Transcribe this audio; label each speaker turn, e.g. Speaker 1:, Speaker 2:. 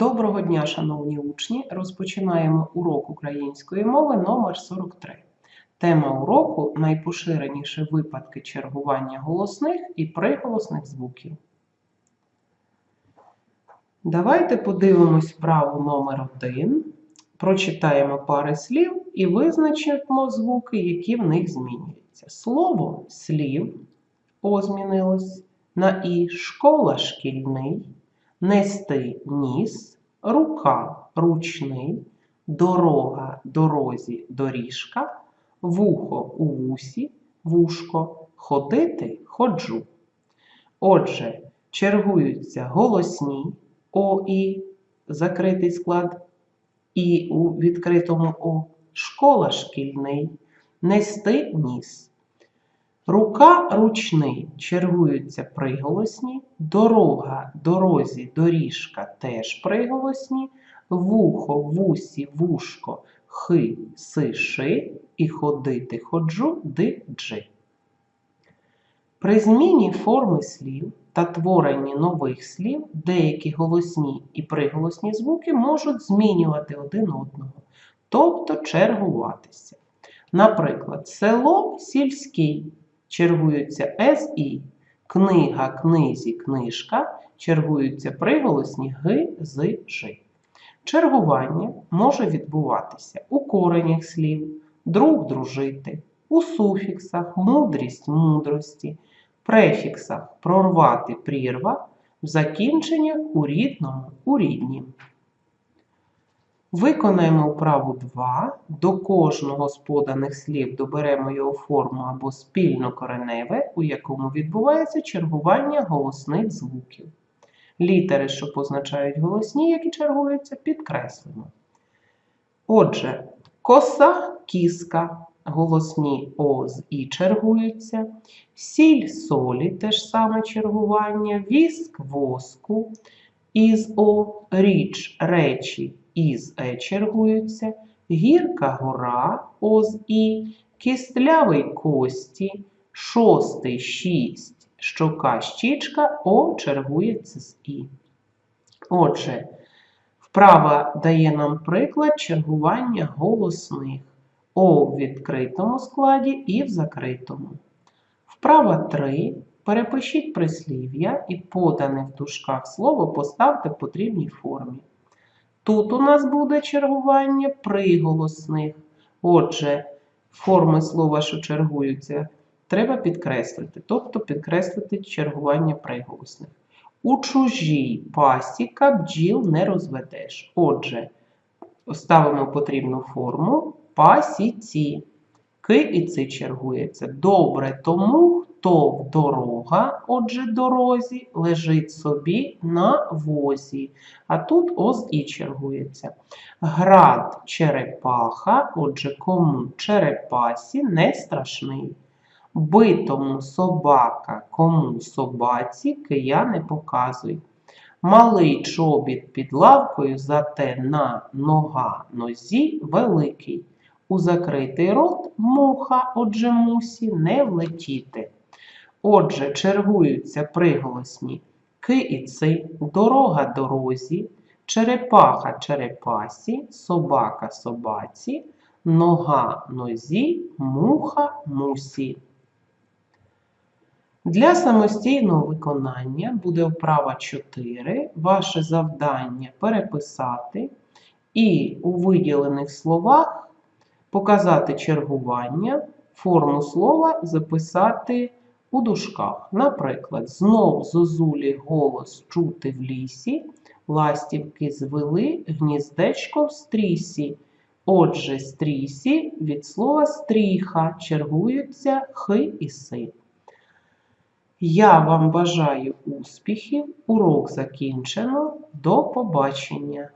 Speaker 1: Доброго дня, шановні учні! Розпочинаємо урок української мови номер 43. Тема уроку найпоширеніші випадки чергування голосних і приголосних звуків. Давайте подивимось вправу номер 1, прочитаємо пари слів і визначимо звуки, які в них змінюються. Слово слів О змінилось на І, школа шкільний нести ніс, рука ручний, дорога дорозі доріжка, вухо у вусі, вушко, ходити ходжу. Отже, чергуються голосні О і закритий склад І у відкритому О, школа шкільний, нести ніс. Рука ручний чергуються приголосні, дорога, дорозі, доріжка теж приголосні, вухо, вусі, вушко, хи, си, ши і ходити ходжу, ди, джи. При зміні форми слів та творенні нових слів деякі голосні і приголосні звуки можуть змінювати один одного, тобто чергуватися. Наприклад, село сільський чергуються С і, книга, книзі, книжка, чергуються приголосні Г, З, Ж. Чергування може відбуватися у коренях слів, друг дружити, у суфіксах, мудрість мудрості, префіксах прорвати прірва, в закінченнях у рідному у ріднім. Виконаємо вправу 2. До кожного з поданих слів доберемо його форму або спільно кореневе, у якому відбувається чергування голосних звуків. Літери, що позначають голосні, які чергуються, підкреслимо. Отже, коса, кіска, голосні О з І чергуються, сіль солі теж саме чергування, віск воску, із О, річ речі із Е чергуються, гірка гора О з І, кістлявий кості, шостий шість, щока щічка О чергується з І. Отже, вправа дає нам приклад чергування голосних О в відкритому складі і в закритому. Вправа 3. Перепишіть прислів'я і подане в дужках слово поставте в потрібній формі. Тут у нас буде чергування приголосних. Отже, форми слова, що чергуються, треба підкреслити, тобто підкреслити чергування приголосних. У чужій пасіка бджіл не розведеш. Отже, ставимо потрібну форму пасіці. Ки і ци чергується. Добре тому, хто дорога, отже, дорозі, лежить собі на возі. А тут оз і чергується. Град черепаха, отже, кому черепасі не страшний. Битому собака, кому собаці, кия не показуй. Малий чобіт під лавкою, зате на нога нозі великий. У закритий рот муха, отже, мусі не влетіти. Отже, чергуються приголосні ки і ци, дорога дорозі, черепаха черепасі, собака собаці, нога нозі, муха мусі. Для самостійного виконання буде вправа 4. Ваше завдання переписати і у виділених словах показати чергування, форму слова записати у дужках. Наприклад, знов зозулі голос чути в лісі, ластівки звели гніздечко в стрісі. Отже, стрісі від слова стріха чергуються хи і си. Я вам бажаю успіхів. Урок закінчено. До побачення!